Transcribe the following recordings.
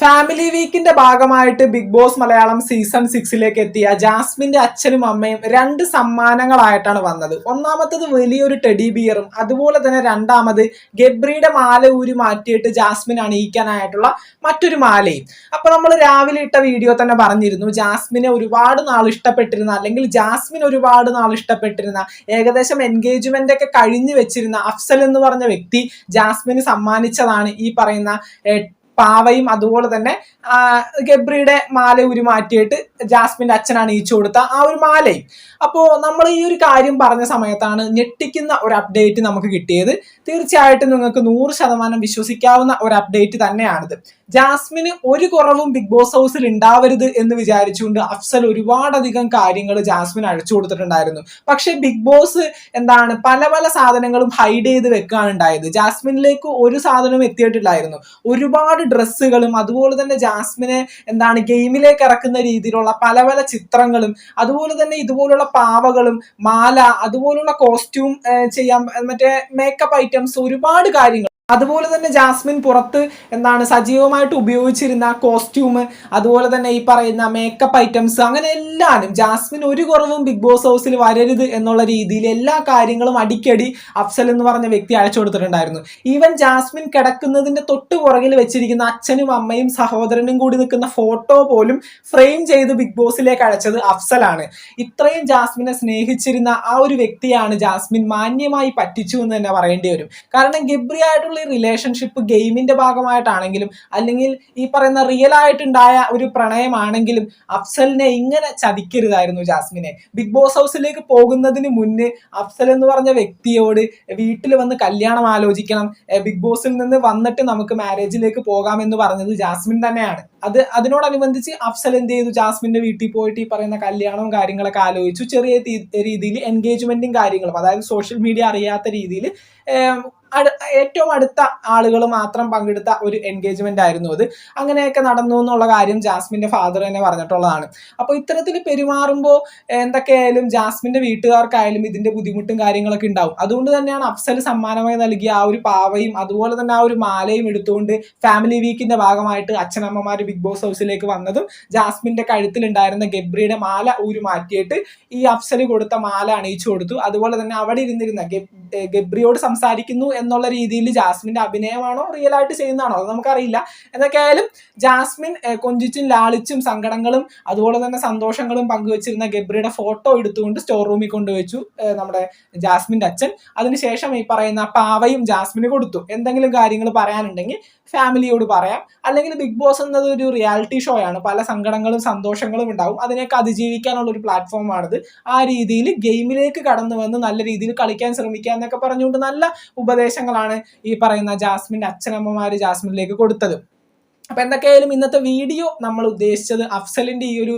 Family വീക്കിന്റെ ഭാഗമായിട്ട് big boss Malayalam season സിക്സിലേക്ക് എത്തിയ ജാസ്മിന്റെ അച്ഛനും അമ്മയും രണ്ട് സമ്മാനങ്ങളായിട്ടാണ് വന്നത്. ഒന്നാമത്തത് വലിയൊരു ടെഡി ബിയറും അതുപോലെ തന്നെ രണ്ടാമത് ഗബ്രിയുടെ മാല ഊരി മാറ്റിയിട്ട് ജാസ്മിൻ അണിയിക്കാനായിട്ടുള്ള മറ്റൊരു മാലയും. അപ്പൊ നമ്മൾ രാവിലെ ഇട്ട വീഡിയോ തന്നെ പറഞ്ഞിരുന്നു ജാസ്മിനെ ഒരുപാട് നാൾ ഇഷ്ടപ്പെട്ടിരുന്ന അല്ലെങ്കിൽ ജാസ്മിൻ ഒരുപാട് നാൾ ഇഷ്ടപ്പെട്ടിരുന്ന ഏകദേശം എൻഗേജ്മെന്റ് ഒക്കെ കഴിഞ്ഞു വെച്ചിരുന്ന അഫ്സൽ എന്ന് പറഞ്ഞ വ്യക്തി ജാസ്മിന് സമ്മാനിച്ചതാണ് ഈ പറയുന്ന പാവയും അതുപോലെ തന്നെ ഗബ്രിയുടെ മാല ഉരി മാറ്റിയിട്ട് ജാസ്മിന്റെ അച്ഛനാണ് ഈച്ചു കൊടുത്ത ആ ഒരു മാലയും. അപ്പോ നമ്മൾ ഈ ഒരു കാര്യം പറഞ്ഞ സമയത്താണ് ഞെട്ടിക്കുന്ന ഒരു അപ്ഡേറ്റ് നമുക്ക് കിട്ടിയത്. തീർച്ചയായിട്ടും നിങ്ങൾക്ക് നൂറ് ശതമാനം വിശ്വസിക്കാവുന്ന ഒരു അപ്ഡേറ്റ് തന്നെയാണിത്. ജാസ്മിന് ഒരു കുറവും ബിഗ് ബോസ് ഹൗസിൽ ഉണ്ടാവരുത് എന്ന് വിചാരിച്ചുകൊണ്ട് അഫ്സൽ ഒരുപാടധികം കാര്യങ്ങൾ ജാസ്മിൻ അഴിച്ചു കൊടുത്തിട്ടുണ്ടായിരുന്നു. പക്ഷെ ബിഗ് ബോസ് എന്താണ് പല പല സാധനങ്ങളും ഹൈഡ് ചെയ്ത് വെക്കുകയാണ് ഉണ്ടായത്. ജാസ്മിനിലേക്ക് ഒരു സാധനവും എത്തിയിട്ടില്ലായിരുന്നു. ഒരുപാട് ഡ്രസ്സുകളും അതുപോലെ തന്നെ ജാസ്മിനെ എന്താണ് ഗെയിമിലേക്ക് ഇറക്കുന്ന രീതിയിലുള്ള പല പല ചിത്രങ്ങളും അതുപോലെ തന്നെ ഇതുപോലുള്ള പാവകളും മാല അതുപോലുള്ള കോസ്റ്റ്യൂം ചെയ്യാൻ മറ്റേ മേക്കപ്പ് ഐറ്റംസ് ഒരുപാട് കാര്യങ്ങൾ അതുപോലെ തന്നെ ജാസ്മിൻ പുറത്ത് എന്താണ് സജീവമായിട്ട് ഉപയോഗിച്ചിരുന്ന കോസ്റ്റ്യൂം അതുപോലെ തന്നെ ഈ പറയുന്ന മേക്കപ്പ് ഐറ്റംസ് അങ്ങനെ എല്ലാനും ജാസ്മിൻ ഒരു കുറവും ബിഗ് ബോസ് ഹൗസിൽ വരരുത് എന്നുള്ള രീതിയിൽ എല്ലാ കാര്യങ്ങളും അടിക്കടി അഫ്സൽ എന്ന് പറഞ്ഞ വ്യക്തി അയച്ചു കൊടുത്തിട്ടുണ്ടായിരുന്നു. ഈവൻ ജാസ്മിൻ കിടക്കുന്നതിന്റെ തൊട്ട് പുറകിൽ വെച്ചിരിക്കുന്ന അച്ഛനും അമ്മയും സഹോദരനും കൂടി നിൽക്കുന്ന ഫോട്ടോ പോലും ഫ്രെയിം ചെയ്ത് ബിഗ് ബോസിലേക്ക് അയച്ചത് അഫ്സലാണ്. ഇത്രയും ജാസ്മിനെ സ്നേഹിച്ചിരുന്ന ആ ഒരു വ്യക്തിയാണ് ജാസ്മിൻ മാന്യമായി പറ്റിച്ചു എന്ന് തന്നെ പറയേണ്ടി വരും. കാരണം ഗബ്രി ഈ റിലേഷൻഷിപ്പ് ഗെയിമിന്റെ ഭാഗമായിട്ടാണെങ്കിലും അല്ലെങ്കിൽ ഈ പറയുന്ന റിയൽ ആയിട്ടുണ്ടായ ഒരു പ്രണയമാണെങ്കിലും അഫ്സലിനെ ഇങ്ങനെ ചതിക്കരുതായിരുന്നു ജാസ്മിനെ. ബിഗ് ബോസ് ഹൗസിലേക്ക് പോകുന്നതിന് മുന്നേ അഫ്സൽ എന്ന് പറഞ്ഞ വ്യക്തിയോട് വീട്ടിൽ വന്ന് കല്യാണം ആലോചിക്കണം ബിഗ് ബോസിൽ നിന്ന് വന്നിട്ട് നമുക്ക് മാരേജിലേക്ക് പോകാമെന്ന് പറഞ്ഞത് ജാസ്മിൻ തന്നെയാണ്. അത് അതിനോടനുബന്ധിച്ച് അഫ്സൽ എന്ത് ചെയ്തു? ജാസ്മിന്റെ വീട്ടിൽ പോയിട്ട് ഈ പറയുന്ന കല്യാണവും കാര്യങ്ങളൊക്കെ ആലോചിച്ചു. ചെറിയ രീതിയിൽ എൻഗേജ്മെന്റും കാര്യങ്ങളും അതായത് സോഷ്യൽ മീഡിയ അറിയാത്ത രീതിയിൽ ഏറ്റവും അടുത്ത ആളുകൾ മാത്രം പങ്കെടുത്ത ഒരു എൻഗേജ്മെന്റ് ആയിരുന്നു അത്. അങ്ങനെയൊക്കെ നടന്നു എന്നുള്ള കാര്യം ജാസ്മിന്റെ ഫാദർ തന്നെ പറഞ്ഞിട്ടുള്ളതാണ്. അപ്പോൾ ഇത്തരത്തിൽ പെരുമാറുമ്പോൾ എന്തൊക്കെയായാലും ജാസ്മിന്റെ വീട്ടുകാർക്കായാലും ഇതിന്റെ ബുദ്ധിമുട്ടും കാര്യങ്ങളൊക്കെ ഉണ്ടാവും. അതുകൊണ്ട് തന്നെയാണ് അഫ്സൽ സമ്മാനമായി നൽകിയ ആ ഒരു പാവയും അതുപോലെ തന്നെ ആ ഒരു മാലയും എടുത്തുകൊണ്ട് ഫാമിലി വീക്കിന്റെ ഭാഗമായിട്ട് അച്ഛനമ്മമാർ ബിഗ് ബോസ് ഹൗസിലേക്ക് വന്നതും ജാസ്മിന്റെ കഴുത്തിലുണ്ടായിരുന്ന ഗബ്രിയുടെ മാല ഊരു മാറ്റിയിട്ട് ഈ അഫ്സൽ കൊടുത്ത മാല അണിയിച്ചു കൊടുത്തു. അതുപോലെ തന്നെ അവിടെ ഇരുന്നിരുന്ന ഗബ്രിയോട് സംസാരിക്കുന്നു എന്നുള്ള രീതിയിൽ ജാസ്മിന്റെ അഭിനയമാണോ റിയൽ ആയിട്ട് ചെയ്യുന്നതാണോ? അത് നമുക്കറിയില്ല. എന്നൊക്കെയായാലും ജാസ്മിൻ കൊഞ്ചിച്ചും ലാളിച്ചും സങ്കടങ്ങളും അതുപോലെ തന്നെ സന്തോഷങ്ങളും പങ്കുവച്ചിരുന്ന ഗബ്രിയുടെ ഫോട്ടോ എടുത്തുകൊണ്ട് സ്റ്റോർ റൂമിൽ കൊണ്ടുവച്ചു നമ്മുടെ ജാസ്മിന്റെ അച്ഛൻ. അതിനുശേഷം ഈ പറയുന്ന പാവയും ജാസ്മിന് കൊടുത്തു. എന്തെങ്കിലും കാര്യങ്ങൾ പറയാനുണ്ടെങ്കിൽ ഫാമിലിയോട് പറയാം. അല്ലെങ്കിൽ ബിഗ് ബോസ് എന്നത് ഒരു റിയാലിറ്റി ഷോ ആണ്. പല സങ്കടങ്ങളും സന്തോഷങ്ങളും ഉണ്ടാവും. അതിനെയൊക്കെ അതിജീവിക്കാനുള്ള ഒരു പ്ലാറ്റ്ഫോമാണിത് ആ രീതിയിൽ ഗെയിമിലേക്ക് കടന്നു വന്ന് നല്ല രീതിയിൽ കളിക്കാൻ ശ്രമിക്കുക എന്നൊക്കെ പറഞ്ഞുകൊണ്ട് നല്ല ഉപദേശങ്ങളാണ് ഈ പറയുന്ന ജാസ്മിന്റെ അച്ഛനമ്മമാര് ജാസ്മിനിലേക്ക് കൊടുത്തത്. അപ്പൊ എന്തൊക്കെയായാലും ഇന്നത്തെ വീഡിയോ നമ്മൾ ഉദ്ദേശിച്ചത് അഫ്സലിന്റെ ഈ ഒരു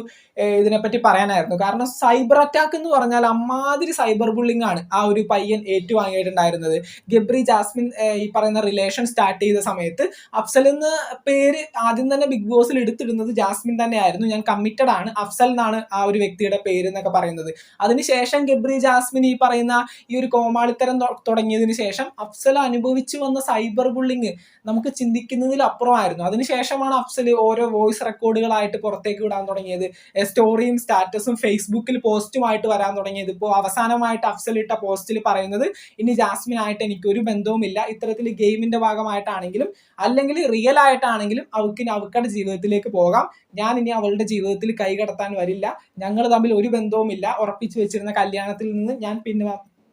ഇതിനെപ്പറ്റി പറയാനായിരുന്നു. കാരണം സൈബർ അറ്റാക്ക് എന്ന് പറഞ്ഞാൽ അമ്മാതിരി സൈബർ ബുള്ളിംഗ് ആണ് ആ ഒരു പയ്യൻ ഏറ്റുവാങ്ങിയിട്ടുണ്ടായിരുന്നത്. ഗബ്രി ജാസ്മിൻ ഈ പറയുന്ന റിലേഷൻ സ്റ്റാർട്ട് ചെയ്ത സമയത്ത് അഫ്സൽ എന്ന പേര് ആദ്യം തന്നെ ബിഗ് ബോസിൽ എടുത്തിടുന്നത് ജാസ്മിൻ തന്നെയായിരുന്നു. ഞാൻ കമ്മിറ്റഡ് ആണ്. അഫ്സൽ എന്നാണ് ആ ഒരു വ്യക്തിയുടെ പേര് എന്നൊക്കെ പറയുന്നത്. അതിനുശേഷം ഗബ്രി ജാസ്മിൻ ഈ പറയുന്ന ഈ ഒരു കോമാളിത്തരം തുടങ്ങിയതിന് ശേഷം അഫ്സൽ അനുഭവിച്ചു വന്ന സൈബർ ബുള്ളിങ് നമുക്ക് ചിന്തിക്കുന്നതിൽ അപ്പുറമായിരുന്നു അതിനുശേഷമാണ് അഫ്സൽ ഓരോ വോയിസ് റെക്കോർഡുകളായിട്ട് പുറത്തേക്ക് വിടാൻ തുടങ്ങിയത്. സ്റ്റോറിയും സ്റ്റാറ്റസും ഫേസ്ബുക്കിൽ പോസ്റ്റുമായിട്ട് വരാൻ തുടങ്ങിയത്. ഇപ്പോൾ അവസാനമായിട്ട് അഫ്സൽ ഇട്ട പോസ്റ്റിൽ പറയുന്നത് ഇനി ജാസ്മിൻ ആയിട്ട് എനിക്ക് ഒരു ബന്ധവുമില്ല. ഇത്തരത്തിൽ ഗെയിമിന്റെ ഭാഗമായിട്ടാണെങ്കിലും അല്ലെങ്കിൽ റിയൽ ആയിട്ടാണെങ്കിലും അവൾക്ക് ഇനി അവൾക്കുടെ ജീവിതത്തിലേക്ക് പോകാം. ഞാൻ ഇനി അവളുടെ ജീവിതത്തിൽ കൈകടത്താൻ വരില്ല. ഞങ്ങൾ തമ്മിൽ ഒരു ബന്ധവുമില്ല. ഉറപ്പിച്ചു വെച്ചിരുന്ന കല്യാണത്തിൽ നിന്ന് ഞാൻ പിന്നെ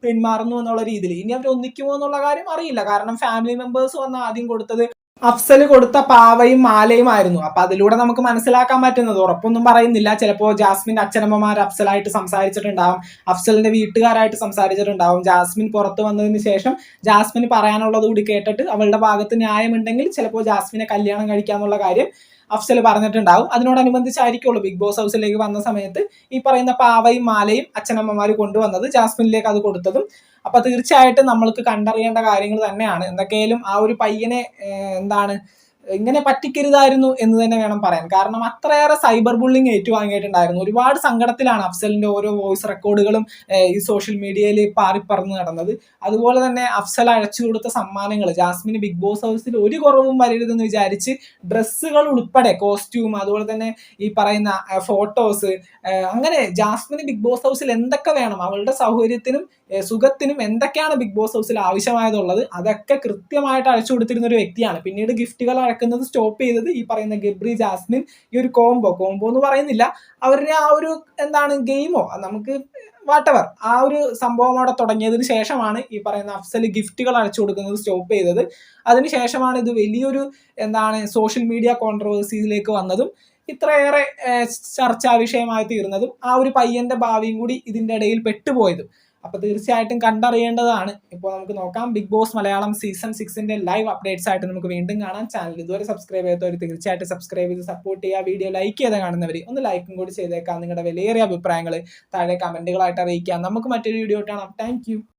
പിന്മാറുന്നു എന്നുള്ള രീതിയിൽ. ഇനി അവർ ഒന്നിക്കുമോ എന്നുള്ള കാര്യം അറിയില്ല. കാരണം ഫാമിലി മെമ്പേഴ്സ് വന്ന് ആദ്യം കൊടുത്തത് അഫ്സൽ കൊടുത്ത പാവയും മാലയും ആയിരുന്നു അപ്പൊ അതിലൂടെ നമുക്ക് മനസ്സിലാക്കാൻ പറ്റുന്നത്. ഉറപ്പൊന്നും പറയുന്നില്ല. ചിലപ്പോ ജാസ്മിൻ അച്ഛനമ്മമാർ അഫ്സലായിട്ട് സംസാരിച്ചിട്ടുണ്ടാവും. അഫ്സലിന്റെ വീട്ടുകാരായിട്ട് സംസാരിച്ചിട്ടുണ്ടാവും. ജാസ്മിൻ പുറത്തു വന്നതിന് ശേഷം ജാസ്മിന് പറയാനുള്ളത് കൂടി കേട്ടിട്ട് അവളുടെ ഭാഗത്ത് ന്യായമുണ്ടെങ്കിൽ ചിലപ്പോൾ ജാസ്മിനെ കല്യാണം കഴിക്കാന്നുള്ള കാര്യം അഫ്സൽ പറഞ്ഞിട്ടുണ്ടാവും. അതിനോടനുബന്ധിച്ചായിരിക്കുള്ളൂ ബിഗ് ബോസ് ഹൗസിലേക്ക് വന്ന സമയത്ത് ഈ പറയുന്ന പാവയും മാലയും അച്ഛനമ്മമാർ കൊണ്ടുവന്നത് ജാസ്മിനിലേക്ക് അത് കൊടുത്തതും. അപ്പൊ തീർച്ചയായിട്ടും നമ്മൾക്ക് കണ്ടറിയേണ്ട കാര്യങ്ങൾ തന്നെയാണ്. എന്തൊക്കെയായാലും ആ ഒരു പയ്യനെ എന്താണ് ഇങ്ങനെ പറ്റിക്കരുതായിരുന്നു എന്ന് തന്നെ വേണം പറയാൻ. കാരണം അത്രയേറെ സൈബർ ബുള്ളിങ് ഏറ്റുവാങ്ങിയിട്ടുണ്ടായിരുന്നു. ഒരുപാട് സങ്കടത്തിലാണ് അഫ്സലിന്റെ ഓരോ വോയിസ് റെക്കോർഡുകളും ഈ സോഷ്യൽ മീഡിയയിൽ പാറിപ്പറന്ന് നടന്നത്. അതുപോലെ തന്നെ അഫ്സൽ അഴച്ചു കൊടുത്ത സമ്മാനങ്ങൾ ജാസ്മിന് ബിഗ് ബോസ് ഹൗസിൽ ഒരു കുറവും വരരുതെന്ന് വിചാരിച്ച് ഡ്രസ്സുകൾ ഉൾപ്പെടെ കോസ്റ്റ്യൂം അതുപോലെ തന്നെ ഈ പറയുന്ന ഫോട്ടോസ് അങ്ങനെ ജാസ്മിന് ബിഗ് ബോസ് ഹൗസിൽ എന്തൊക്കെ വേണം? അവളുടെ സൗകര്യത്തിനും സുഖത്തിനും എന്തൊക്കെയാണ് ബിഗ് ബോസ് ഹൗസിൽ ആവശ്യമായതുള്ളത്? അതൊക്കെ കൃത്യമായിട്ട് അഴിച്ചു കൊടുത്തിരുന്ന ഒരു വ്യക്തിയാണ്. പിന്നീട് ഗിഫ്റ്റുകൾ അഴക്കുന്നത് സ്റ്റോപ്പ് ചെയ്തത് ഈ പറയുന്ന ഗബ്രി ജാസ്മിൻ ഈ ഒരു കോംബോ കോംബോ എന്ന് പറയുന്നില്ല. അവരുടെ ആ ഒരു എന്താണ് ഗെയിമോ? നമുക്ക് വാട്ടവർ ആ ഒരു സംഭവം അവിടെ തുടങ്ങിയതിന് ശേഷമാണ് ഈ പറയുന്ന അഫ്സൽ ഗിഫ്റ്റുകൾ അയച്ചു കൊടുക്കുന്നത് സ്റ്റോപ്പ് ചെയ്തത്. അതിനുശേഷമാണ് ഇത് വലിയൊരു എന്താണ് സോഷ്യൽ മീഡിയ കോൺട്രവേഴ്സിയിലേക്ക് വന്നതും ഇത്രയേറെ ചർച്ചാ വിഷയമായി തീർന്നതും ആ ഒരു പയ്യന്റെ ഭാവിയും കൂടി ഇതിന്റെ ഇടയിൽ പെട്ടുപോയതും. അപ്പൊ തീർച്ചയായിട്ടും കണ്ടറിയേണ്ടതാണ്. ഇപ്പോൾ നമുക്ക് നോക്കാം. ബിഗ് ബോസ് മലയാളം സീസൺ സിക്സിന്റെ ലൈവ് അപ്ഡേറ്റ്സ് ആയിട്ട് നമുക്ക് വീണ്ടും കാണാം. ചാനൽ ഇതുവരെ സബ്സ്ക്രൈബ് ചെയ്തവർ തീർച്ചയായിട്ടും സബ്സ്ക്രൈബ് ചെയ്ത് സപ്പോർട്ട് ചെയ്യുക. വീഡിയോ ലൈക്ക് ചെയ്ത് കാണുന്നവർ ഒന്ന് ലൈക്കും കൂടി ചെയ്തേക്കാം. നിങ്ങളുടെ വിലയേറിയ അഭിപ്രായങ്ങൾ താഴെ കമന്റുകളായിട്ട് അറിയിക്കാം. നമുക്ക് മറ്റൊരു വീഡിയോ കാണാം. താങ്ക്